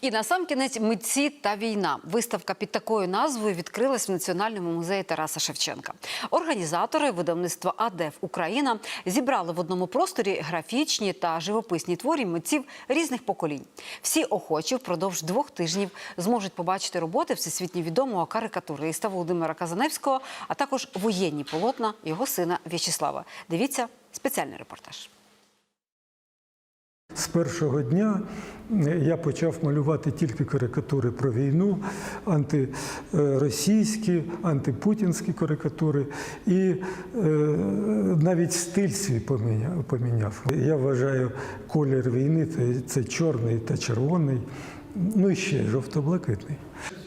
І насамкінець митці та війна. Виставка під такою назвою відкрилась в Національному музеї Тараса Шевченка. Організатори видавництва АДЕФ Україна зібрали в одному просторі графічні та живописні творі митців різних поколінь. Всі охочі впродовж двох тижнів зможуть побачити роботи всесвітньо відомого карикатуриста Володимира Казаневського, а також воєнні полотна його сина В'ячеслава. Дивіться спеціальний репортаж. З першого дня е, я почав малювати тільки карикатури про війну, антиросійські, антипутінські карикатури, і е, навіть стиль свій поміняв. Я вважаю, колір війни це чорний та червоний, ну і ще жовто-блакитний.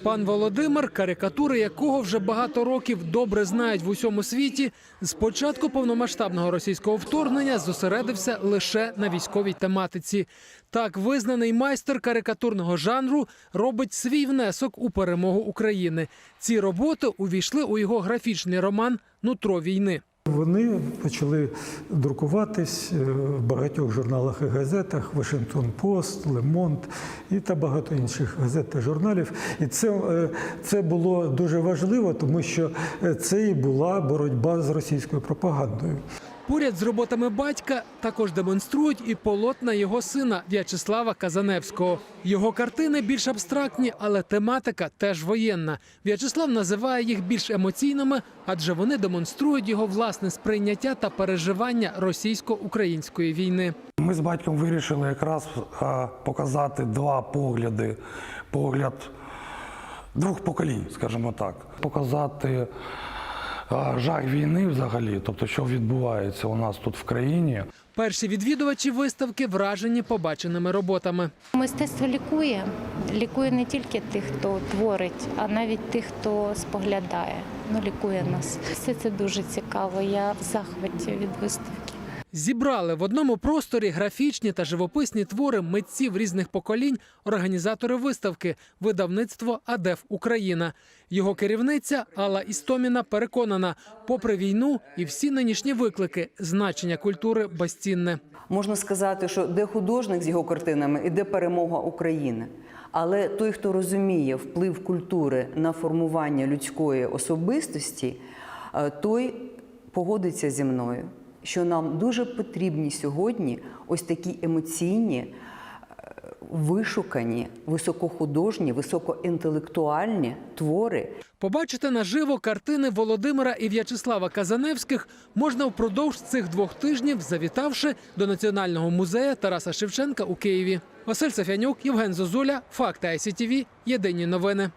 Пан Володимир, карикатури якого вже багато років добре знають в усьому світі, з початку повномасштабного російського вторгнення зосередився лише на військовій тематиці. Так, визнаний майстер карикатурного жанру робить свій внесок у перемогу України. Ці роботи увійшли у його графічний роман Нутро війни. Вони почали друкуватись е, в багатьох журналах і газетах Вашингтон Пост, Лемонт і та багато інших газет та журналів. І це, е, це було дуже важливо, тому що е, це і була боротьба з російською пропагандою. Поряд з роботами батька також демонструють і полотна його сина В'ячеслава Казаневського. Його картини більш абстрактні, але тематика теж воєнна. В'ячеслав називає їх більш емоційними, адже вони демонструють його власне сприйняття та переживання російсько-української війни. Ми з батьком вирішили якраз показати два погляди: погляд двох поколінь, скажімо так, показати жах війни взагалі, тобто, що відбувається у нас тут в країні. Перші відвідувачі виставки вражені побаченими роботами. Мистецтво лікує. Лікує не тільки тих, хто творить, а навіть тих, хто споглядає. Ну, лікує нас. Все це дуже цікаво. Я в захваті від виставки. Зібрали в одному просторі графічні та живописні твори митців різних поколінь, організатори виставки, видавництво АДЕФ Україна. Його керівниця Алла Істоміна переконана, попри війну і всі нинішні виклики, значення культури безцінне. Можна сказати, що де художник з його картинами і де перемога України. Але той, хто розуміє вплив культури на формування людської особистості, е, той погодиться зі мною, що нам дуже потрібні сьогодні ось такі емоційні, е, вишукані, високохудожні, високоінтелектуальні твори, Побачити наживо картини Володимира і В'ячеслава Казаневських можна впродовж цих двох тижнів, завітавши до Національного музею Тараса Шевченка у Києві. Василь Сафянюк, Євген Зозуля, Факти ICTV, Єдині новини.